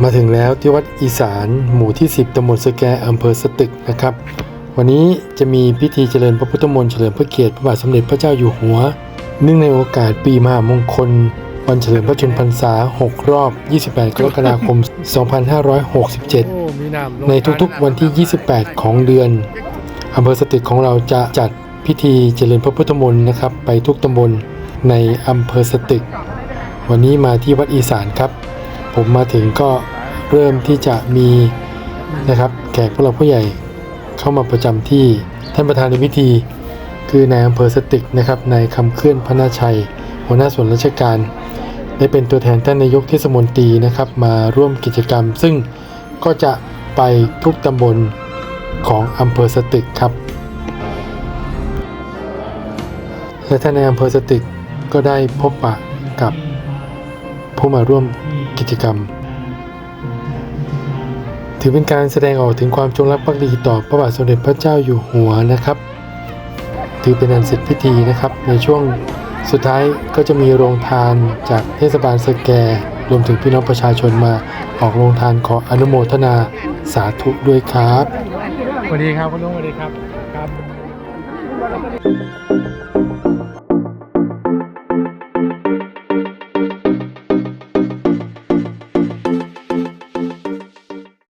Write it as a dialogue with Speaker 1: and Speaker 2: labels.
Speaker 1: มาถึงแล้วที่วัดอีสานหมู่ที่ 10ตำบลสแกอำเภอสตึกนะครับ วันนี้จะมีพิธีเจริญพระพุทธมนต์เฉลิมพระเกียรติพระบาทสมเด็จพระเจ้าอยู่หัว เนื่องในโอกาสปีมหามงคล วันเฉลิมพระชนมพรรษา 6 รอบ 28 กรกฎาคม 2567
Speaker 2: น้ำ
Speaker 1: ในทุกๆวันที่ 28 ของเดือนอำเภอสตึกของเราจะจัดพิธีเจริญพระพุทธมนต์นะครับ ไปทุกตำบลในอำเภอสตึก วันนี้มาที่วัดอีสานครับ ผมมาถึงก็เริ่มที่จะมีนะครับแขกผู้หลักผู้ใหญ่เข้ามาประจำที่ท่านประธานในพิธี คือนายอำเภอสตึกนะครับนายคำเคลื่อนพนาชัย หัวหน้าส่วนราชการ ได้เป็นตัวแทนท่านนายกเทศมนตรีนะครับ มาร่วมกิจกรรม ซึ่งก็จะไปทุกตำบลของอำเภอสตึกครับและท่านในอำเภอสตึกก็ได้พบปะกับ ผู้มาร่วมกิจกรรม ถือเป็นการแสดงออกถึงความจงรักภักดีต่อพระบาทสมเด็จพระเจ้าอยู่หัวนะครับ ถือเป็นอันเสร็จพิธีนะครับ ในช่วงสุดท้ายก็จะมีโรงทานจากเทศบาลสแกรวมถึงพี่น้องประชาชนมาออกโรงทานขออนุโมทนาสาธุด้วยครับ
Speaker 2: สวัสดีครับคุณลุงสวัสดีครับครับ